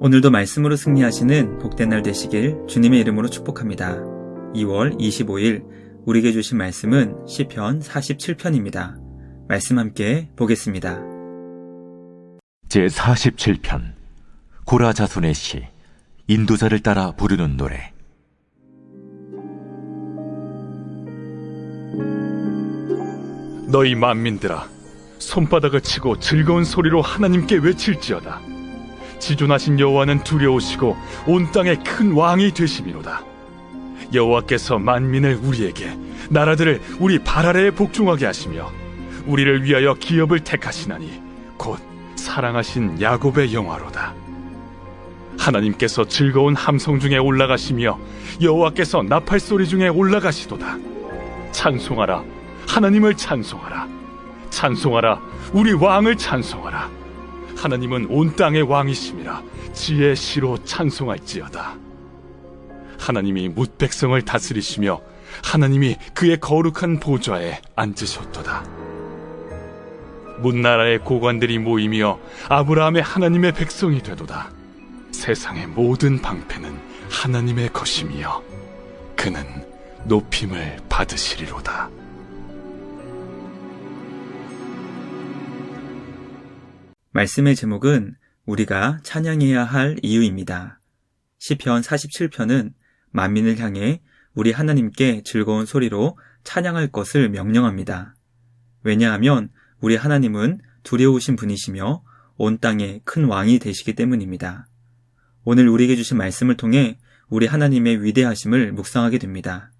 오늘도 말씀으로 승리하시는 복된 날 되시길 주님의 이름으로 축복합니다. 2월 25일 우리에게 주신 말씀은 시편 47편입니다. 말씀 함께 보겠습니다. 제 47편 고라 자손의 시 인도자를 따라 부르는 노래 너희 만민들아 손바닥을 치고 즐거운 소리로 하나님께 외칠지어다 지존하신 여호와는 두려우시고 온 땅의 큰 왕이 되심이로다. 여호와께서 만민을 우리에게 나라들을 우리 발 아래에 복종하게 하시며 우리를 위하여 기업을 택하시나니 곧 사랑하신 야곱의 영화로다. 하나님께서 즐거운 함성 중에 올라가시며 여호와께서 나팔 소리 중에 올라가시도다. 찬송하라. 하나님을 찬송하라. 찬송하라. 우리 왕을 찬송하라 하나님은 온 땅의 왕이심이라 지혜 시로 찬송할지어다. 하나님이 뭇 백성을 다스리시며 하나님이 그의 거룩한 보좌에 앉으셨도다. 문나라의 고관들이 모이며 아브라함의 하나님의 백성이 되도다. 세상의 모든 방패는 하나님의 것이며 그는 높임을 받으시리로다. 말씀의 제목은 우리가 찬양해야 할 이유입니다. 시편 47편은 만민을 향해 우리 하나님께 즐거운 소리로 찬양할 것을 명령합니다. 왜냐하면 우리 하나님은 두려우신 분이시며 온 땅의 큰 왕이 되시기 때문입니다. 오늘 우리에게 주신 말씀을 통해 우리 하나님의 위대하심을 묵상하게 됩니다.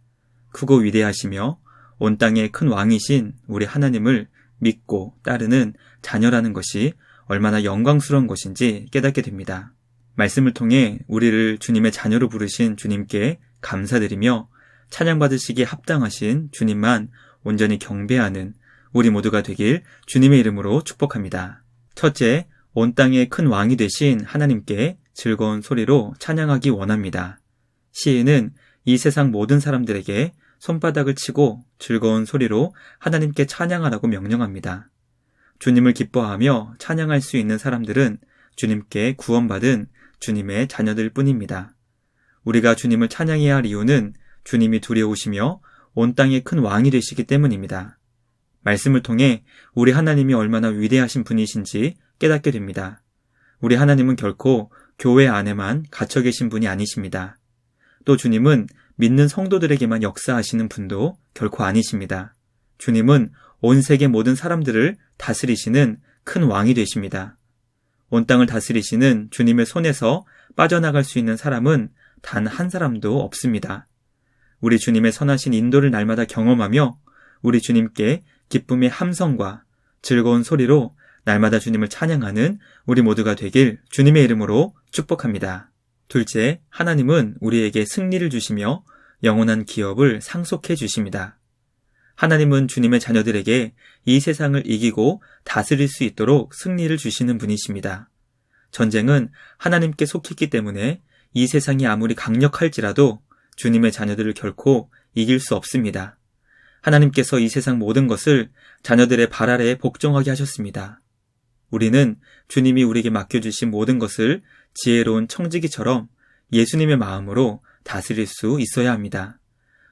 크고 위대하시며 온 땅의 큰 왕이신 우리 하나님을 믿고 따르는 자녀라는 것이 얼마나 영광스러운 것인지 깨닫게 됩니다. 말씀을 통해 우리를 주님의 자녀로 부르신 주님께 감사드리며 찬양받으시기에 합당하신 주님만 온전히 경배하는 우리 모두가 되길 주님의 이름으로 축복합니다. 첫째, 온 땅의 큰 왕이 되신 하나님께 즐거운 소리로 찬양하기 원합니다. 시인은 이 세상 모든 사람들에게 손바닥을 치고 즐거운 소리로 하나님께 찬양하라고 명령합니다. 주님을 기뻐하며 찬양할 수 있는 사람들은 주님께 구원받은 주님의 자녀들 뿐입니다. 우리가 주님을 찬양해야 할 이유는 주님이 두려우시며 온 땅의 큰 왕이 되시기 때문입니다. 말씀을 통해 우리 하나님이 얼마나 위대하신 분이신지 깨닫게 됩니다. 우리 하나님은 결코 교회 안에만 갇혀 계신 분이 아니십니다. 또 주님은 믿는 성도들에게만 역사하시는 분도 결코 아니십니다. 주님은 온 세계 모든 사람들을 다스리시는 큰 왕이 되십니다. 온 땅을 다스리시는 주님의 손에서 빠져나갈 수 있는 사람은 단 한 사람도 없습니다. 우리 주님의 선하신 인도를 날마다 경험하며 우리 주님께 기쁨의 함성과 즐거운 소리로 날마다 주님을 찬양하는 우리 모두가 되길 주님의 이름으로 축복합니다. 둘째, 하나님은 우리에게 승리를 주시며 영원한 기업을 상속해 주십니다. 하나님은 주님의 자녀들에게 이 세상을 이기고 다스릴 수 있도록 승리를 주시는 분이십니다. 전쟁은 하나님께 속했기 때문에 이 세상이 아무리 강력할지라도 주님의 자녀들을 결코 이길 수 없습니다. 하나님께서 이 세상 모든 것을 자녀들의 발 아래에 복종하게 하셨습니다. 우리는 주님이 우리에게 맡겨주신 모든 것을 지혜로운 청지기처럼 예수님의 마음으로 다스릴 수 있어야 합니다.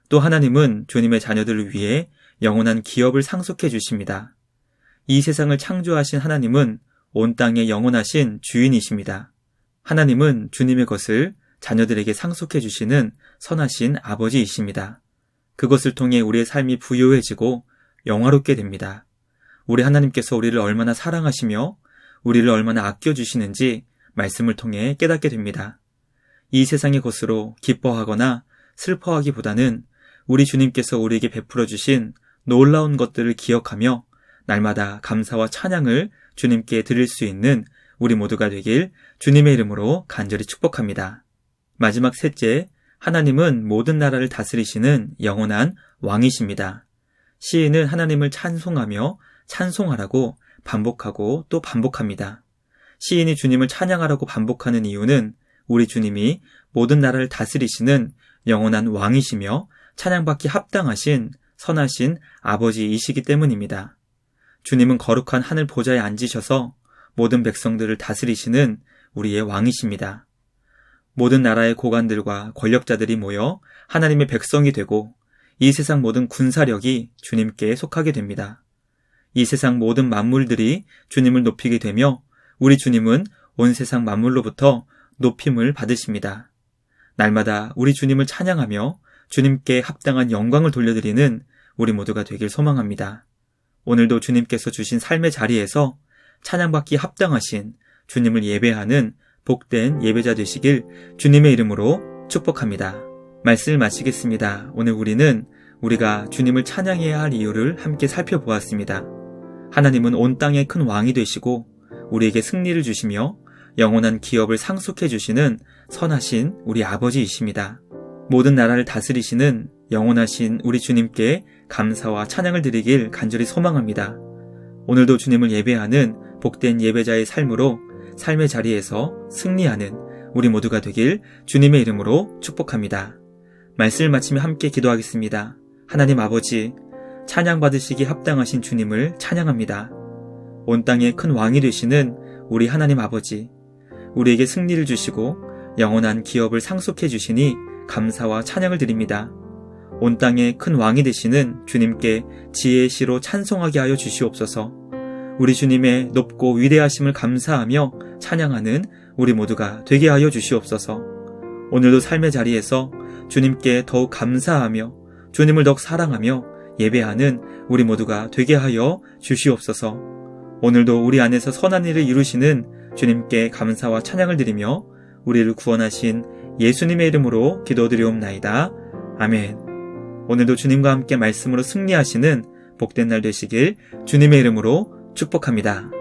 또 하나님은 주님의 자녀들을 위해 영원한 기업을 상속해 주십니다. 이 세상을 창조하신 하나님은 온 땅의 영원하신 주인이십니다. 하나님은 주님의 것을 자녀들에게 상속해 주시는 선하신 아버지이십니다. 그것을 통해 우리의 삶이 부요해지고 영화롭게 됩니다. 우리 하나님께서 우리를 얼마나 사랑하시며 우리를 얼마나 아껴주시는지 말씀을 통해 깨닫게 됩니다. 이 세상의 것으로 기뻐하거나 슬퍼하기보다는 우리 주님께서 우리에게 베풀어 주신 놀라운 것들을 기억하며 날마다 감사와 찬양을 주님께 드릴 수 있는 우리 모두가 되길 주님의 이름으로 간절히 축복합니다. 마지막 셋째, 하나님은 모든 나라를 다스리시는 영원한 왕이십니다. 시인은 하나님을 찬송하며 찬송하라고 반복하고 또 반복합니다. 시인이 주님을 찬양하라고 반복하는 이유는 우리 주님이 모든 나라를 다스리시는 영원한 왕이시며 찬양받기 합당하신 선하신 아버지이시기 때문입니다. 주님은 거룩한 하늘 보좌에 앉으셔서 모든 백성들을 다스리시는 우리의 왕이십니다. 모든 나라의 고관들과 권력자들이 모여 하나님의 백성이 되고 이 세상 모든 군사력이 주님께 속하게 됩니다. 이 세상 모든 만물들이 주님을 높이게 되며 우리 주님은 온 세상 만물로부터 높임을 받으십니다. 날마다 우리 주님을 찬양하며 주님께 합당한 영광을 돌려드리는 우리 모두가 되길 소망합니다. 오늘도 주님께서 주신 삶의 자리에서 찬양받기 합당하신 주님을 예배하는 복된 예배자 되시길 주님의 이름으로 축복합니다. 말씀을 마치겠습니다. 오늘 우리는 우리가 주님을 찬양해야 할 이유를 함께 살펴보았습니다. 하나님은 온 땅의 큰 왕이 되시고 우리에게 승리를 주시며 영원한 기업을 상속해 주시는 선하신 우리 아버지이십니다. 모든 나라를 다스리시는 영원하신 우리 주님께 감사와 찬양을 드리길 간절히 소망합니다. 오늘도 주님을 예배하는 복된 예배자의 삶으로 삶의 자리에서 승리하는 우리 모두가 되길 주님의 이름으로 축복합니다. 말씀을 마치며 함께 기도하겠습니다. 하나님 아버지, 찬양 받으시기 합당하신 주님을 찬양합니다. 온 땅의 큰 왕이 되시는 우리 하나님 아버지, 우리에게 승리를 주시고 영원한 기업을 상속해 주시니 감사와 찬양을 드립니다. 온 땅의 큰 왕이 되시는 주님께 지혜의 시로 찬송하게 하여 주시옵소서. 우리 주님의 높고 위대하심을 감사하며 찬양하는 우리 모두가 되게 하여 주시옵소서. 오늘도 삶의 자리에서 주님께 더욱 감사하며 주님을 더욱 사랑하며 예배하는 우리 모두가 되게 하여 주시옵소서. 오늘도 우리 안에서 선한 일을 이루시는 주님께 감사와 찬양을 드리며 우리를 구원하신 예수님의 이름으로 기도드리옵나이다. 아멘. 오늘도 주님과 함께 말씀으로 승리하시는 복된 날 되시길 주님의 이름으로 축복합니다.